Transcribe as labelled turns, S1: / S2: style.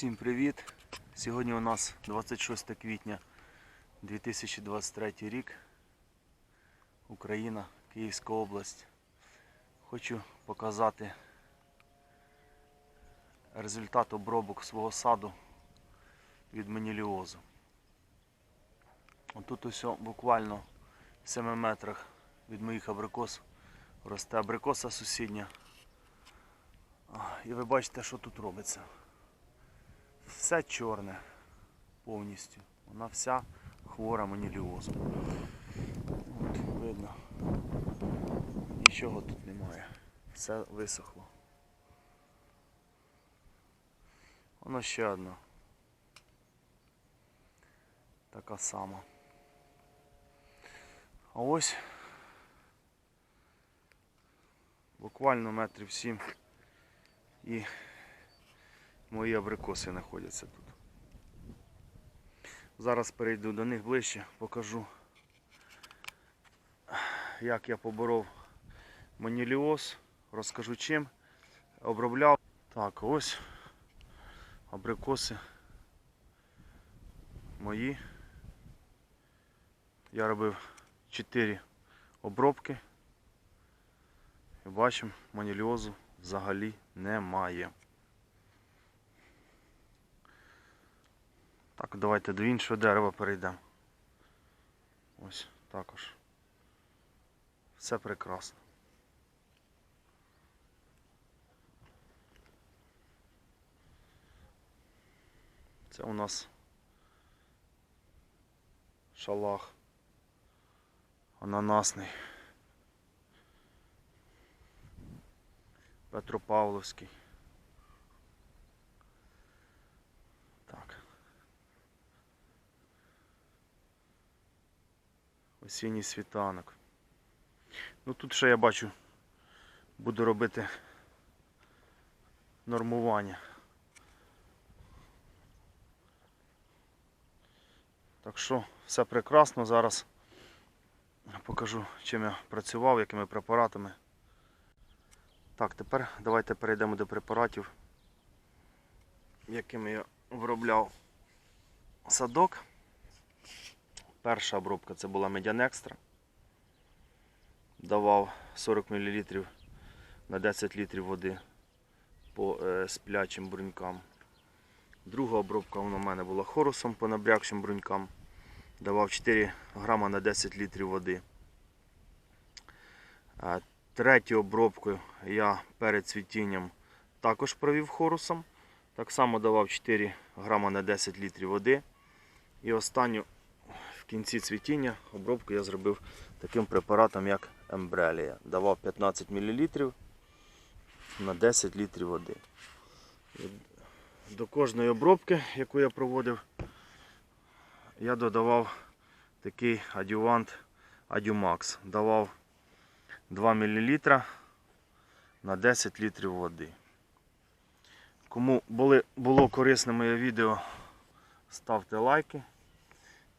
S1: Всім привіт! Сьогодні у нас 26 квітня 2023 рік. Україна, Київська область. Хочу показати результат обробок свого саду від маніліозу. Тут ось буквально в 7 метрах від моїх абрикос росте абрикоса сусідня. І ви бачите, що тут робиться. Все чорне повністю. Вона вся хвора маніліозом. От, видно. Нічого тут немає. Все висохло. Воно ще одна. Така сама. А ось буквально метрів сім і мої абрикоси знаходяться тут. Зараз перейду до них ближче, покажу, як я поборов маніліоз, розкажу чим, обробляв. Так, ось абрикоси мої. Я робив 4 обробки. І бачимо, маніліозу взагалі немає. Так, давайте до іншого дерева перейдемо. Ось також. Все прекрасно. Це у нас шалах ананасний. Петропавловський. Так. Осінній світанок. Ну тут ще я бачу, буду робити нормування. Так що все прекрасно. Зараз покажу, чим я працював, якими препаратами. Так, тепер давайте перейдемо до препаратів, якими я обробляв садок. Перша обробка це була Медян Екстра. Давав 40 мл на 10 літрів води по е, сплячим брунькам. Друга обробка у мене була хорусом по набрякшим брунькам. Давав 4 грама на 10 літрів води. Е, Третю обробку я перед цвітінням також провів хорусом. Так само давав 4 грама на 10 літрів води. І останню в кінці цвітіння обробку я зробив таким препаратом, як ембрелія. Давав 15 мл на 10 літрів води. До кожної обробки, яку я проводив, я додавав такий адювант Адюмакс. Давав 2 мл на 10 літрів води. Кому було корисне моє відео, ставте лайки.